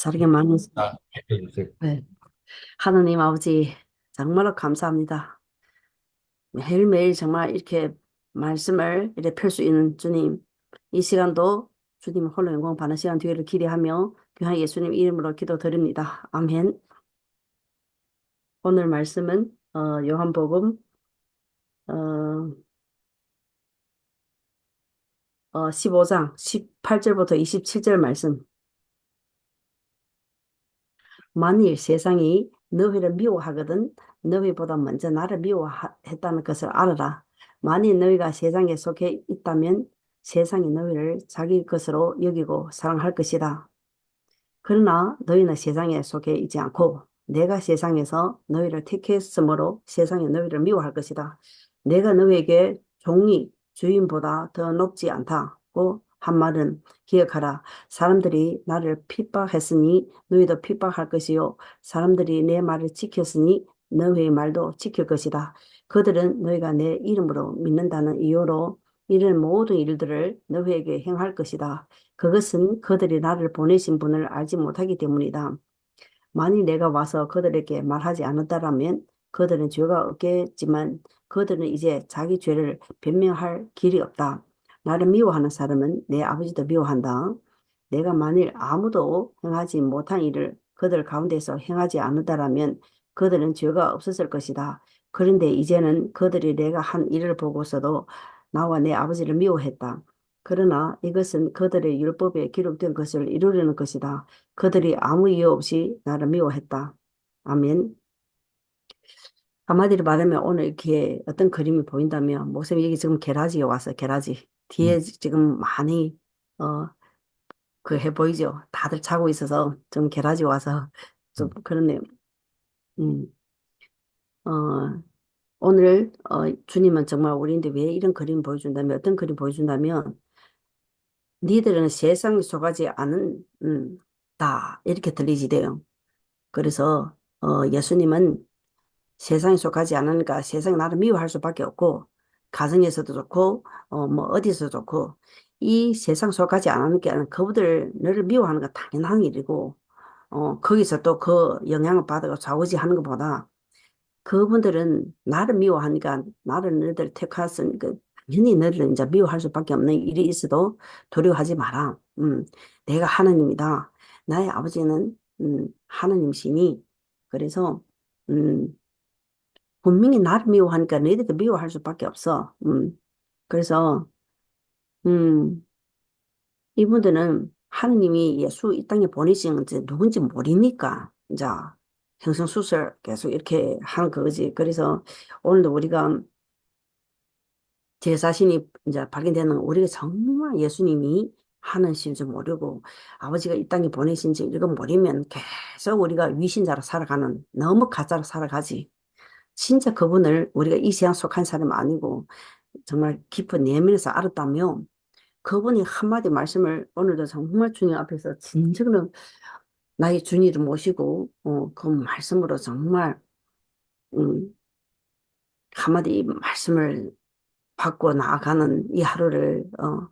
사랑의 많은 아. 네. 하나님 아버지 정말로 감사합니다. 매일매일 정말 이렇게 말씀을 이렇게 펼 수 있는 주님 이 시간도 주님 홀로 영광 받는 시간 뒤를 기대하며 귀한 예수님 이름으로 기도드립니다. 아멘. 오늘 말씀은 어, 요한복음 어, 어, 15장 18절부터 27절 말씀 만일 세상이 너희를 미워하거든 너희보다 먼저 나를 미워했다는 것을 알아라. 만일 너희가 세상에 속해 있다면 세상이 너희를 자기 것으로 여기고 사랑할 것이다. 그러나 너희는 세상에 속해 있지 않고 내가 세상에서 너희를 택했으므로 세상이 너희를 미워할 것이다. 내가 너희에게 종이 주인보다 더 높지 않다고 한 말은 기억하라. 사람들이 나를 핍박했으니 너희도 핍박할 것이요. 사람들이 내 말을 지켰으니 너희의 말도 지킬 것이다. 그들은 너희가 내 이름으로 믿는다는 이유로 이런 모든 일들을 너희에게 행할 것이다. 그것은 그들이 나를 보내신 분을 알지 못하기 때문이다. 만일 내가 와서 그들에게 말하지 않았다라면 그들은 죄가 없겠지만 그들은 이제 자기 죄를 변명할 길이 없다. 나를 미워하는 사람은 내 아버지도 미워한다. 내가 만일 아무도 행하지 못한 일을 그들 가운데서 행하지 않는다라면 그들은 죄가 없었을 것이다. 그런데 이제는 그들이 내가 한 일을 보고서도 나와 내 아버지를 미워했다. 그러나 이것은 그들의 율법에 기록된 것을 이루려는 것이다. 그들이 아무 이유 없이 나를 미워했다. 아멘. 한마디로 말하면 오늘 이렇게 어떤 그림이 보인다면 목사님 여기 지금 게라지에 와서 게라지 뒤에 음, 지금 많이 어 그 해 보이죠? 다들 자고 있어서 좀 게라지 와서 좀 음, 그렇네요. 음. 어 오늘 어 주님은 정말 우리인데 왜 이런 그림 보여준다면 어떤 그림 보여준다면 니들은 세상에 속하지 않은 음, 다 이렇게 들리지 돼요. 그래서 어 예수님은 세상에 속하지 않으니까 세상이 나를 미워할 수밖에 없고 가정에서도 좋고 어 뭐 어디서 좋고 이 세상 속하지 않으니까 그분들 너를 미워하는 거 당연한 일이고 어 거기서 또 그 영향을 받아가 좌우지하는 것보다 그분들은 나를 미워하니까 나를 너희들 택했으니까 당연히 너희를 이제 미워할 수밖에 없는 일이 있어도 두려워하지 마라. 음, 내가 하나님이다. 나의 아버지는 음, 하나님이시니 그래서 음, 분명히 나를 미워하니까 너희들도 미워할 수밖에 없어. 음. 그래서 음, 이분들은 하느님이 예수 이 땅에 보내신 지 누군지 모르니까 이제 형성수설 계속 이렇게 하는 거지. 그래서 오늘도 우리가 제 자신이 이제 발견되는 우리가 정말 예수님이 하는 신줄 모르고 아버지가 이 땅에 보내신지 이거 모르면 계속 우리가 위신자로 살아가는 너무 가짜로 살아가지. 진짜 그분을 우리가 이 세상 속한 사람 아니고 정말 깊은 내면에서 알았다면 그분이 한마디 말씀을 오늘도 정말 주님 앞에서 진정으로 나의 주님을 모시고 어, 그 말씀으로 정말 음, 한마디 말씀을 받고 나아가는 이 하루를 어,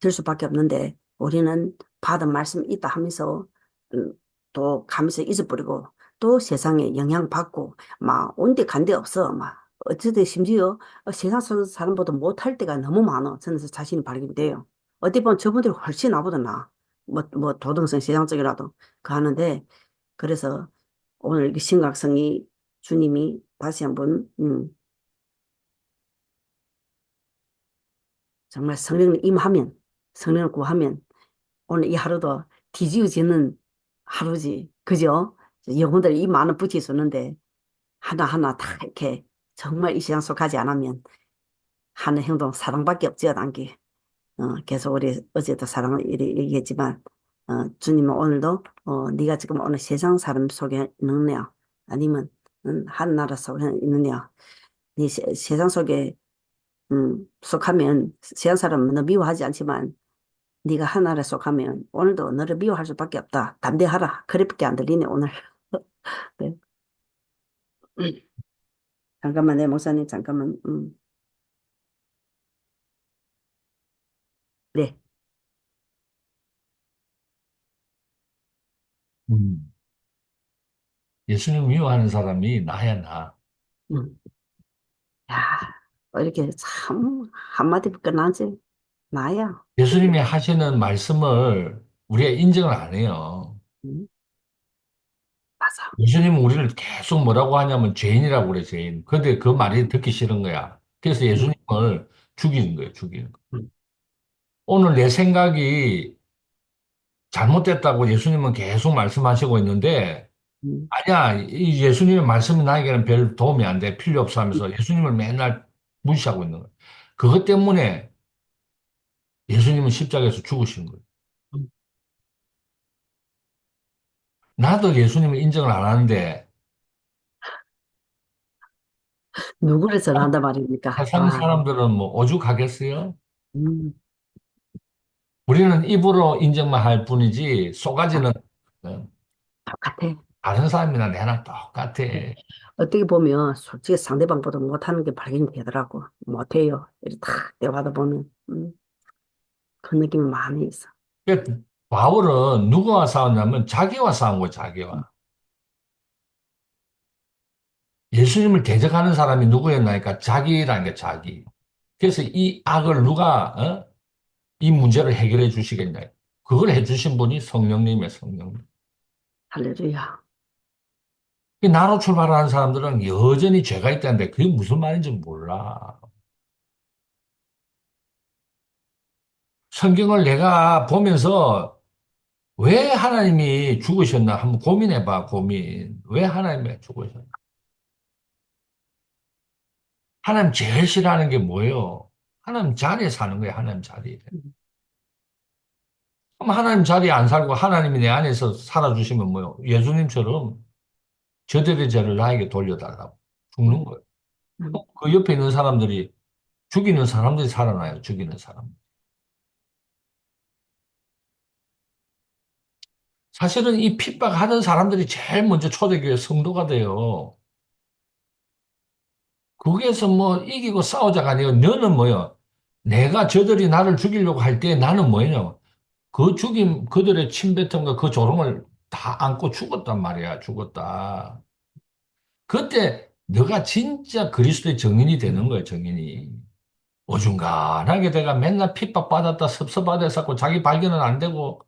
될 수밖에 없는데 우리는 받은 말씀 있다 하면서 음, 또 가면서 잊어버리고 또 세상에 영향받고 막 온데 간데 없어 막 어쨌든 심지어 세상 속 사람보다 못할 때가 너무 많아 저는 자신이 발견돼요 어디 보면 저분들이 훨씬 나보다 나아 뭐, 뭐 도덕성 세상적이라도 그 하는데 그래서 오늘 이 심각성이 주님이 다시 한번 음, 정말 성령을 임하면 성령을 구하면 오늘 이 하루도 뒤지어지는 하루지. 그죠? 영혼들 이 많은 붙이 있었는데 하나하나 다 이렇게 정말 이 세상 속하지 않으면 하는 행동 사랑밖에 없지요, 단기. 어, 계속 우리 어제도 사랑을 얘기했지만 어, 주님은 오늘도 어, 네가 지금 오늘 세상 사람 속에 있느냐 아니면 음, 한 나라 속에 있느냐 네 세, 세상 속에 음, 속하면 세상 사람은 너 미워하지 않지만 네가 하나를 속하면 오늘도 너를 미워할 수밖에 없다. 담대하라. 그렇게 안 들리네 오늘. 네. 잠깐만 내 목사님 잠깐만. 음. 네. 음. 예수님 미워하는 사람이 나야, 나. 음. 야, 이렇게 참 한마디 끝나지? 나야. 예수님이 하시는 말씀을 우리가 인정을 안 해요. 음, 맞아. 예수님은 우리를 계속 뭐라고 하냐면 죄인이라고 그래, 죄인. 근데 그 말이 듣기 싫은 거야. 그래서 음, 예수님을 죽이는 거예요, 죽이는 거. 음, 오늘 내 생각이 잘못됐다고 예수님은 계속 말씀하시고 있는데, 음, 아니야, 이 예수님의 말씀이 나에게는 별 도움이 안 돼. 필요 없어 음, 하면서 예수님을 맨날 무시하고 있는 거예요. 그것 때문에 예수님은 십자가에서 죽으신 거예요. 나도 예수님을 인정을 안 하는데, 누구를 전한단 말입니까? 세상 아, 사람들은 뭐 오죽하겠어요? 음, 우리는 입으로 인정만 할 뿐이지, 아, 속가지는 어, 똑같아. 다른 사람이나 내나 똑같아. 네. 어떻게 보면 솔직히 상대방보다 못하는 게 발견이 되더라고. 못해요. 이렇게 탁 대화하다 보면 음, 그 느낌이 많이 있어. 그러니까 바울은 누구와 싸웠냐면 자기와 싸운 거야, 음, 자기와. 예수님을 대적하는 사람이 누구였나니까 자기라는 게 자기. 그래서 이 악을 누가 어? 이 문제를 해결해 주시겠냐. 그걸 해주신 분이 성령님의 성령님. 할렐루야. 이 나로 출발하는 사람들은 여전히 죄가 있다는데 그게 무슨 말인지 몰라. 성경을 내가 보면서 왜 하나님이 죽으셨나 한번 고민해봐, 고민. 왜 하나님이 죽으셨나? 하나님 제일 싫어하는 게 뭐예요? 하나님 자리에 사는 거예요, 하나님 자리에. 음, 그럼 하나님 자리에 안 살고 하나님이 내 안에서 살아주시면 뭐요? 예수님처럼 저들의 죄를 나에게 돌려달라고 죽는 음, 거예요. 음. 그 옆에 있는 사람들이 죽이는 사람들이 살아나요, 죽이는 사람. 사실은 이 핍박하는 사람들이 제일 먼저 초대교회 성도가 돼요. 거기에서 뭐 이기고 싸우자가 아니고 너는 뭐요? 내가 저들이 나를 죽이려고 할 때 나는 뭐냐? 그 죽임, 그들의 침뱉음과 그 조롱을 다 안고 죽었단 말이야, 죽었다. 그때 너가 진짜 그리스도의 정인이 되는 거야, 정인이. 어중간하게 내가 맨날 핍박받았다, 섭섭하다, 고 자기 발견은 안 되고,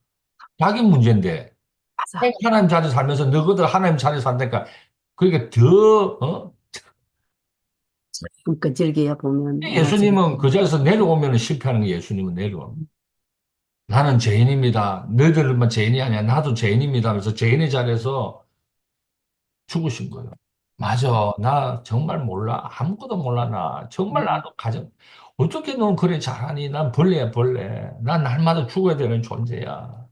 자기 문제인데. 맞아. 하나님 자리 살면서 너희들 하나님 자리 산다니까. 그러니까 더, 어? 좀 끈질기야 보면. 예수님은 그 자리에서 내려오면 실패하는 게 예수님은 내려와. 나는 죄인입니다. 너희들만 죄인이 아니야. 나도 죄인입니다. 하면서 죄인의 자리에서 죽으신 거예요. 맞아. 나 정말 몰라. 아무것도 몰라. 나 정말 음, 나도 가정. 어떻게 넌 그래 잘하니? 난 벌레야, 벌레. 난 날마다 죽어야 되는 존재야.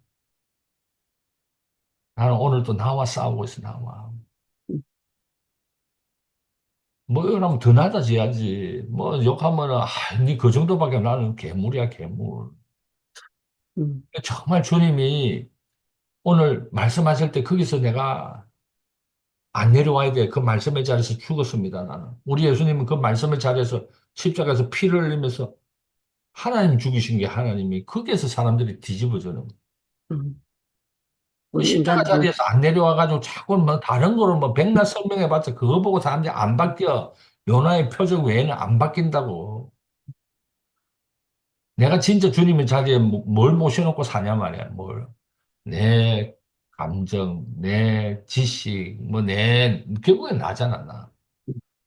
나는 오늘도 나와 싸우고 있어, 나와. 음, 뭐, 이러면 더 낮아져야지. 뭐, 욕하면은, 아, 니그 정도밖에 나는 괴물이야, 괴물. 음, 정말 주님이 오늘 말씀하실 때 거기서 내가 안 내려와야 돼. 그 말씀의 자리에서 죽었습니다, 나는. 우리 예수님은 그 말씀의 자리에서 십자가에서 피를 흘리면서 하나님 죽이신 게 하나님이 거기에서 사람들이 뒤집어져는. 음. 그 우리 십자가 인간들은 자리에서 안 내려와가지고 자꾸 뭐 다른 거로 뭐 백날 설명해봤자 그거 보고 사람들이 안 바뀌어. 요나의 표정 외에는 안 바뀐다고. 내가 진짜 주님의 자리에 뭐- 뭘 모셔놓고 사냐 말이야, 뭘. 내 감정, 내 지식, 뭐 내, 결국엔 나잖아, 나.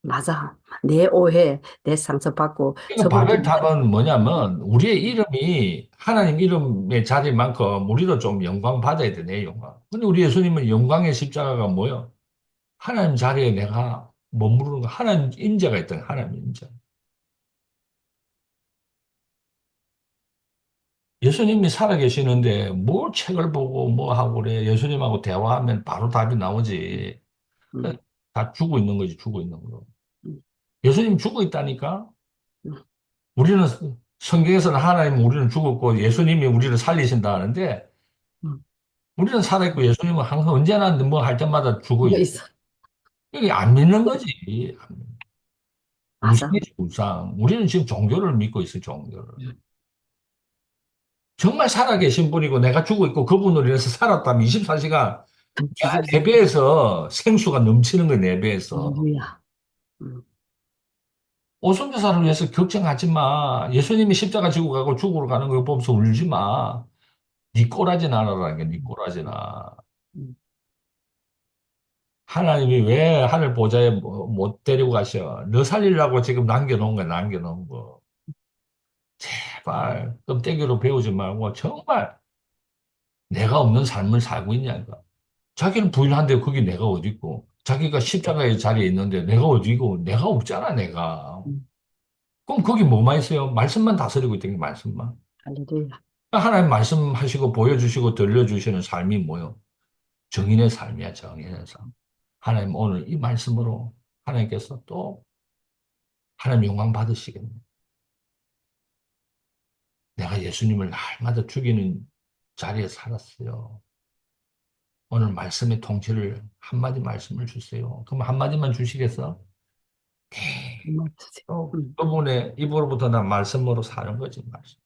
맞아. 내 오해, 내 상처받고 그러니까 저분들 바벨탑은 뭐냐면 우리의 이름이 하나님 이름의 자리만큼 우리도 좀 영광 받아야 돼, 내 영광. 근데 우리 예수님은 영광의 십자가가 뭐요? 하나님 자리에 내가 머무르는 거, 하나님 임재가 있던 하나님 임재. 예수님이 살아계시는데 뭘 책을 보고 뭐 하고 그래. 예수님하고 대화하면 바로 답이 나오지. 음, 다 죽어 있는 거지, 죽어 있는 거. 음, 예수님 죽어 있다니까? 음, 우리는 성경에서는 하나님 우리는 죽었고 예수님이 우리를 살리신다 하는데 음. 우리는 살아있고 예수님은 항상 언제나 뭐 할 때마다 죽어. 있어. 이게 안 믿는 거지. 맞아. 우상이지, 우상. 우리는 지금 종교를 믿고 있어, 종교를. 음, 정말 살아계신 분이고 내가 죽어 있고 그분을 위해서 살았다면 24시간 지지지. 내 배에서 생수가 넘치는 거야, 내 배에서. 오순교사를 위해서 걱정하지 마. 예수님이 십자가 지고 가고 죽으러 가는 거 보면서 울지 마. 네 꼬라지 나라라는 게네 꼬라지나. 음, 하나님이 왜 하늘 보좌에 못못 데리고 가셔? 너 살리려고 지금 남겨놓은 거야, 남겨놓은 거. 제발 껍데기로 배우지 말고 정말 내가 없는 삶을 살고 있냐니까. 자기는 부인한데 거기 내가 어디 있고, 자기가 십자가의 자리에 있는데 내가 어디 있고, 내가 없잖아, 내가. 음, 그럼 거기 뭐만 있어요? 말씀만 다스리고 있던 게 말씀만. 할렐루야. 하나님 말씀하시고 보여주시고 들려주시는 삶이 뭐요? 정인의 삶이야, 정인의 삶. 하나님 오늘 이 말씀으로 하나님께서 또 하나님 영광 받으시겠네. 내가 예수님을 날마다 죽이는 자리에 살았어요. 오늘 말씀의 통치를 한마디 말씀을 주세요. 그럼 한마디만 주시겠어? 주세요. 어, 음, 그분의 입으로부터 난 말씀으로 사는 거지, 말씀.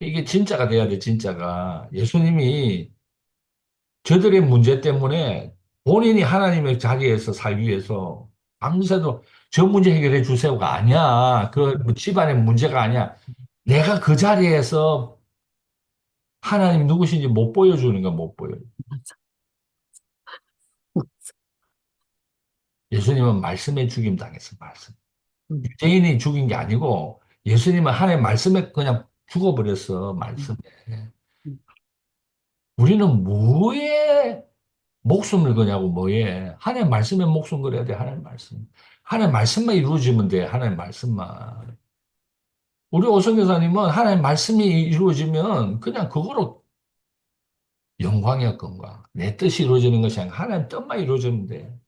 이게 진짜가 돼야 돼, 진짜가. 예수님이 저들의 문제 때문에 본인이 하나님의 자리에서 살기 위해서 밤새도 저 문제 해결해 주세요가 아니야. 그뭐 집안의 문제가 아니야. 내가 그 자리에서 하나님 누구신지 못 보여주는 거못 보여. 맞아. 예수님은 말씀에 죽임 당했어, 말씀. 음, 유대인이 죽인 게 아니고 예수님은 하나님 말씀에 그냥 죽어버렸어, 음, 말씀에. 음, 우리는 뭐에 목숨을 거냐고, 뭐에. 하나님 말씀에 목숨 걸어야 돼, 하나님 말씀. 하나님 말씀만 이루어지면 돼, 하나님 말씀만. 우리 오성 교사님은 하나님 말씀이 이루어지면 그냥 그거로 영광이야, 건강. 내 뜻이 이루어지는 것이 아니라 하나님 뜻만 이루어지면 돼.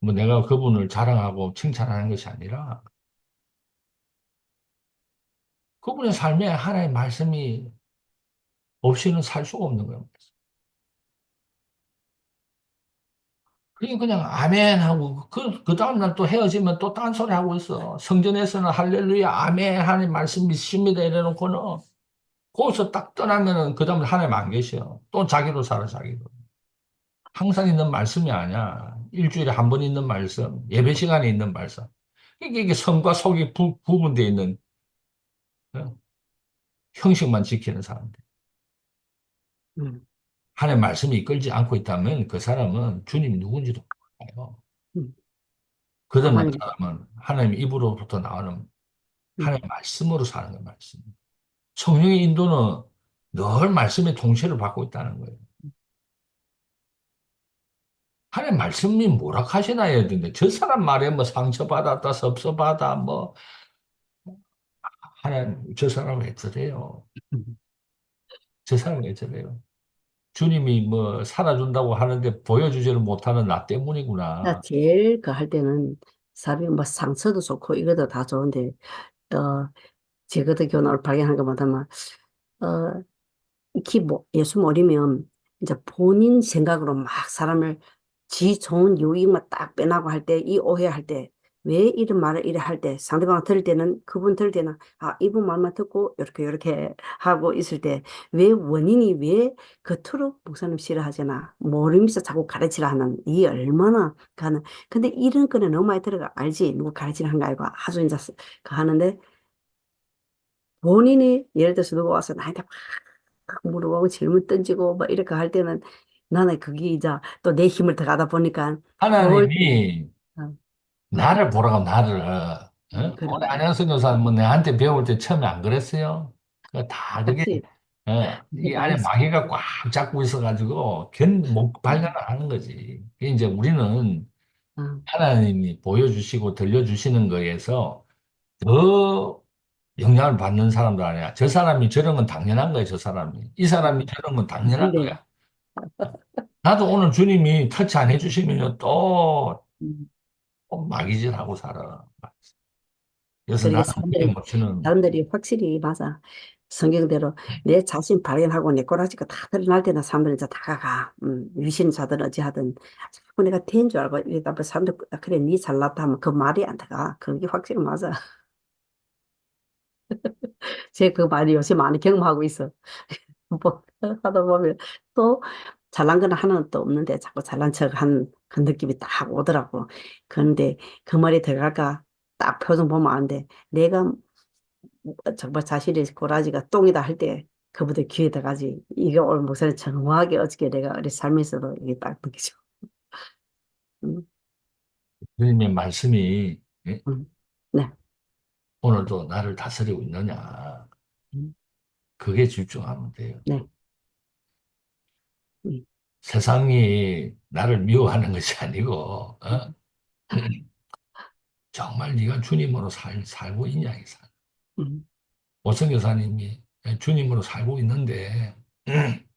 뭐 내가 그분을 자랑하고 칭찬하는 것이 아니라 그분의 삶에 하나의 말씀이 없이는 살 수가 없는 거예요. 그냥 아멘 하고 그, 그 다음날 또 헤어지면 또 딴소리 하고 있어. 성전에서는 할렐루야 아멘 하는 말씀 믿습니다 이래놓고는 거기서 딱 떠나면은 그 다음에 하나님 안 계셔. 또 자기로 살아 자기로. 항상 있는 말씀이 아니야. 일주일에 한 번 있는 말씀, 예배 시간에 있는 말씀. 이게, 이게 성과 속이 부, 구분되어 있는 어? 형식만 지키는 사람들. 음, 하나님 말씀이 이끌지 않고 있다면 그 사람은 주님이 누군지도 몰라요. 음. 하나님, 사람은 하나님 입으로부터 나오는 음, 하나님 말씀으로 사는 거 말씀. 성령의 인도는 늘 말씀의 통치를 받고 있다는 거예요. 하나님 말씀이 뭐라 하시나 해야 되는데 저 사람 말에 뭐 상처받았다, 섭섭하다, 뭐 하나님 저 사람 왜 저래요? 음. 저 사람 왜 저래요? 주님이 뭐 살아준다고 하는데 보여주지를 못하는 나나 때문이구나. 제일 그 할 때는 사람이 뭐 상처도 좋고 이것도 다 좋은데, 어, 제거도 발견한 것보다는, 어, 특히 뭐 예수 모르면 이제 본인 생각으로 막 사람을 지 좋은 유익만 딱 빼나고 할 때, 이 오해할 때, 왜 이런 말을 이래 할 때, 상대방 들을 때는, 그분 들을 때는, 아, 이분 말만 듣고, 이렇게, 이렇게 하고 있을 때, 왜 원인이 왜 겉으로 목사님 싫어하잖아. 모르면서 자꾸 가르치라 하는, 이 얼마나 가는. 근데 이런 거는 너무 많이 들어가, 알지? 누구 가르치라 한거 알고, 아주 이제 그 하는데, 본인이 예를 들어서 누가 와서 나한테 막 물어보고 질문 던지고 막 이렇게 할 때는 나는 그게 이제 또 내 힘을 들어가다 보니까 좋을 때, 하나님이 어, 나를 보라고 나를 음, 어? 그래, 오늘 안현석 교사 뭐 내한테 배울 때 처음에 안 그랬어요? 그다 그게 그렇지. 어, 이 안에 알았어. 마귀가 꽉 잡고 있어가지고 견, 못 발견을 하는 거지. 그게 이제 우리는 어, 하나님이 보여주시고 들려주시는 거에서 더 영향을 받는 사람도 아니야. 저 사람이 저런 건 당연한 거야, 저 사람이. 이 사람이 저런 건 당연한 근데 거야. 나도 오늘 주님이 터치 안 해주시면 또 음, 마귀질하고 살아. 그래서 그러게 나는 믿못 사람들이 치는 사람들이 확실히 맞아. 성경대로 내 자신 발견하고 내 꼬라지가 다 드러날 때는 사람들이 이제 다가가. 음, 위신사든 어찌하든 자꾸 내가 된줄 알고 이러다 보면 사람들 아, 그래 니 잘났다 하면 그 말이 안 들어가. 그게 확실히 맞아. 제가 그 많이 요새 많이 경험하고 있어. 뭐 하다 보면 또 잘난 건 하나는 또 없는데 자꾸 잘난 척 한 그 느낌이 딱 오더라고. 그런데 그 말이 들어갈까 딱 표정 보면 아는데 내가 정말 자신의 꼬라지가 똥이다 할 때 그보다 귀에 들어가지. 이게 오늘 목소리 정확하게 어저께 내가 우리 삶에서도 이게 딱 느끼죠. 음, 주님의 말씀이 예? 음. 네. 오늘도 나를 다스리고 있느냐. 음, 그게 집중하면 돼요. 네. 음, 세상이 나를 미워하는 것이 아니고 어? 정말 네가 주님으로 살, 살고 있냐 이 살. 음, 오성 교사님이 주님으로 살고 있는데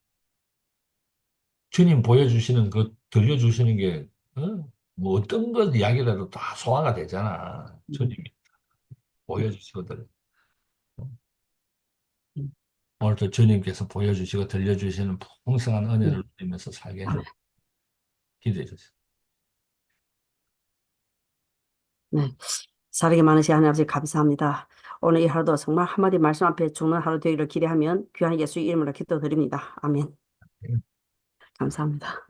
주님 보여주시는 그 들려주시는 게 어? 뭐 어떤 것 이야기라도 다 소화가 되잖아. 음, 주님이 보여주시거든. 음. 오늘도 주님께서 보여주시고 들려주시는 풍성한 은혜를 네. 누리면서 살게 아, 해줘 기도해 주세요. 네. 사랑이 많으신 하나님 아버지 감사합니다. 오늘 이 하루도 정말 한마디 말씀 앞에 죽는 하루 되기를 기대하면 귀한 예수 이름으로 기도드립니다. 아멘. 감사합니다.